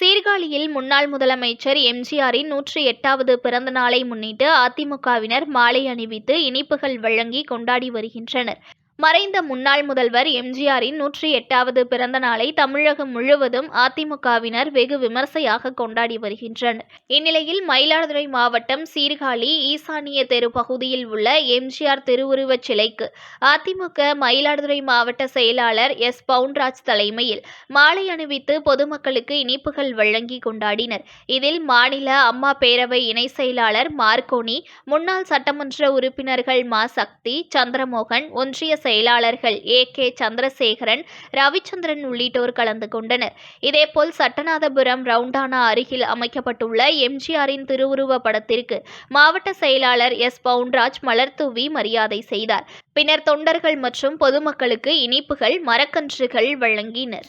சீர்காழியில் முன்னாள் முதலமைச்சர் எம்ஜிஆரின் நூற்றி எட்டாவது பிறந்த நாளை முன்னிட்டு அதிமுகவினர் மாலை அணிவித்து இனிப்புகள் வழங்கி கொண்டாடி வருகின்றனர். மறைந்த முன்னாள் முதல்வர் எம்ஜிஆரின் நூற்றி எட்டாவது பிறந்த நாளை தமிழகம் முழுவதும் அதிமுகவினர் வெகு விமர்சையாக கொண்டாடி வருகின்றனர். இந்நிலையில் மயிலாடுதுறை மாவட்டம் சீர்காழி ஈசானிய தெரு பகுதியில் உள்ள எம்ஜிஆர் திருவுருவச் சிலைக்கு அதிமுக மயிலாடுதுறை மாவட்ட செயலாளர் எஸ். பவுன்ராஜ் தலைமையில் மாலை அணிவித்து பொதுமக்களுக்கு இனிப்புகள் வழங்கி கொண்டாடினர். இதில் மாநில அம்மா பேரவை இணை செயலாளர் மார்கோனி முன்னாள் சட்டமன்ற உறுப்பினர்கள் மா. சக்தி சந்திரமோகன் ஒன்றிய செயலாளர்கள் ஏ. கே. சந்திரசேகரன் ரவிச்சந்திரன் உள்ளிட்டோர் கலந்து கொண்டனர். இதேபோல் சட்டநாதபுரம் ரவுண்டானா அருகில் அமைக்கப்பட்டுள்ள எம்ஜிஆரின் திருவுருவ படத்திற்கு மாவட்ட செயலாளர் எஸ். பவுன்ராஜ் மலர்தூவி மரியாதை செய்தார். பின்னர் தொண்டர்கள் மற்றும் பொதுமக்களுக்கு இனிப்புகள் மரக்கன்றுகள் வழங்கினர்.